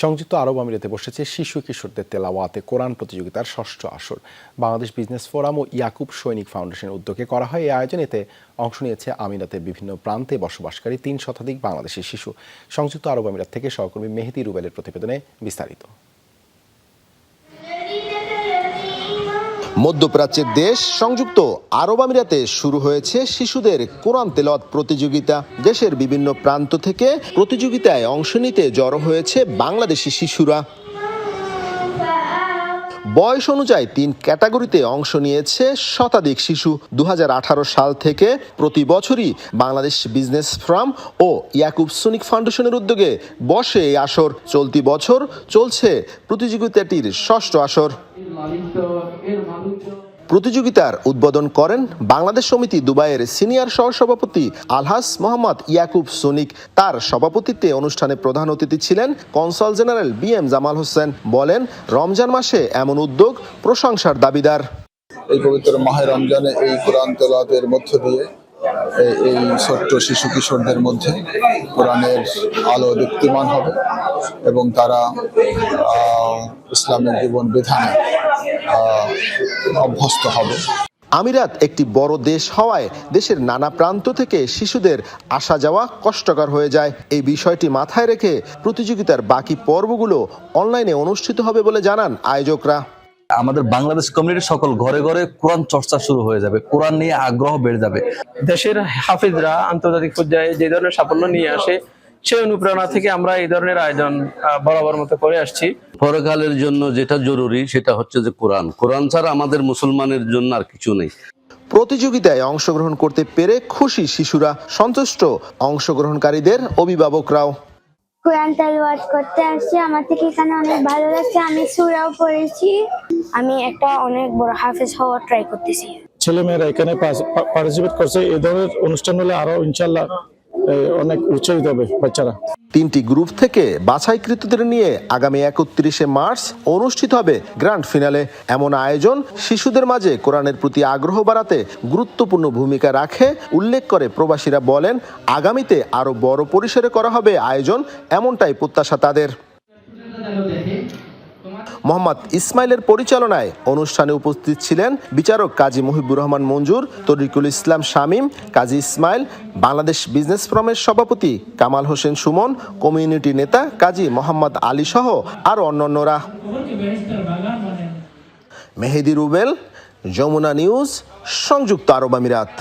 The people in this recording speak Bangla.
সংযুক্ত আরব আমিরাতে বসেছে শিশু কিশোরদের তেলাওয়াতে কোরআন প্রতিযোগিতার ষষ্ঠ আসর। বাংলাদেশ বিজনেস ফোরাম ও ইয়াকুব সৈনিক ফাউন্ডেশনের উদ্যোগে করা হয়। এই আয়োজনেতে অংশ নিয়েছে আমিরাতে বিভিন্ন প্রান্তে বসবাসকারী তিন শতাধিক বাংলাদেশের শিশু। সংযুক্ত আরব আমিরাত থেকে সহকর্মী মেহেদি রুবেলের প্রতিবেদনে বিস্তারিত। মধ্যপ্রাচ্যের দেশ সংযুক্ত আরব আমিরাতে শুরু হয়েছে শিশুদের কোরআন তেলত প্রতিযোগিতা। দেশের বিভিন্ন প্রান্ত থেকে প্রতিযোগিতায় অংশ নিতে জড়ো হয়েছে বাংলাদেশি শিশুরা। বয়স অনুযায়ী তিন ক্যাটাগরিতে অংশ নিয়েছে শতাধিক শিশু। দু হাজার আঠারো সাল থেকে প্রতি বছরই বাংলাদেশ বিজনেস ফ্রাম ও ইয়াকুব সুনিক ফাউন্ডেশনের উদ্যোগে বসে এই আসর। চলতি বছর চলছে প্রতিযোগিতাটির ষষ্ঠ আসর। প্রতিযোগিতার উদ্বোধন করেন বাংলাদেশ সমিতি দুবাইয়ের সিনিয়র সহসভাপতি আলহাস মোহাম্মদ ইয়াকুব সোনিক। তার সভাপতিত্বে অনুষ্ঠানে প্রধান অতিথি ছিলেন consul general B M Jamal Hossain. বলেন, রমজান মাসে এমন উদ্যোগ প্রশংসার দাবিদার। এই পবিত্র মাহে রমজানে এই কোরআন তেলাওয়াতের মধ্য দিয়ে এই- ছোট্ট শিশু কিশোরদের মধ্যে কোরআনের আলো দীপ্তিমান হবে এবং তারা ইসলামের জীবন বিধানে অভ্যস্ত হবে। আমিরাত একটি বড় দেশ হওয়ায় দেশের নানা প্রান্ত থেকে শিশুদের আসা যাওয়া কষ্টকর হয়ে যায়। এই বিষয়টি মাথায় রেখে প্রতিযোগিতার বাকি পর্বগুলো অনলাইনে অনুষ্ঠিত হবে বলে জানান আয়োজকরা। আমাদের বাংলাদেশ কমিউনিটির সকল ঘরে ঘরে কোরআন চর্চা শুরু হয়ে যাবে। কোরআন নিয়ে আগ্রহ বেড়ে যাবে। দেশের হাফিজরা আন্তর্জাতিক পর্যায়ে যে ধরনের সাফল্য নিয়ে আসে সেই অনুপ্রেরণা থেকে আমরা এই ধরনের আয়োজন বরাবর মতো করে আসছি। পরকালের জন্য যেটা জরুরি সেটা হচ্ছে যে কোরআন। কোরআন ছাড়া আমাদের মুসলমানের জন্য আর কিছু নেই। প্রতিযোগিতায় অংশগ্রহণ করতে পেরে খুশি শিশুরা। সন্তুষ্ট অংশগ্রহণকারীদের অভিভাবকরাও। কোরআন তেলওয়াজ করতে আসছি। আমার থেকে এখানে অনেক ভালো লাগছে। আমি সুরাও পড়েছি। আমি একটা অনেক বড় হাফেজ হওয়ার ট্রাই করতেছি। ছেলেমেয়েরা এখানে পার্টিসিপেট করছে। ধরনের অনুষ্ঠান হলে আরও ইনশাল্লাহ এ, অনেক উৎসাহিত হবে বাচ্চারা। তিনটি গ্রুপ থেকে বাছাইকৃতদের নিয়ে আগামী একত্রিশে মার্চ অনুষ্ঠিত হবে গ্র্যান্ড ফিনালে। এমন আয়োজন শিশুদের মাঝে কোরআনের প্রতি আগ্রহ বাড়াতে গুরুত্বপূর্ণ ভূমিকা রাখে, উল্লেখ করে প্রবাসীরা বলেন, আগামীতে আরও বড় পরিসরে করা হবে আয়োজন, এমনটাই প্রত্যাশা তাদের। মোহাম্মদ ইসমাইলের পরিচালনায় অনুষ্ঠানে উপস্থিত ছিলেন বিচারক কাজী মুহিবুর রহমান মঞ্জুর, তরিকুল ইসলাম শামীম, কাজী ইসমাইল, বাংলাদেশ বিজনেস ফোরামের সভাপতি কামাল হোসেন সুমন, কমিউনিটি নেতা কাজী মোহাম্মদ আলী সহ আরও অন্যান্যরা। মেহেদি রুবেল, যমুনা নিউজ, সংযুক্ত আরব আমিরাত।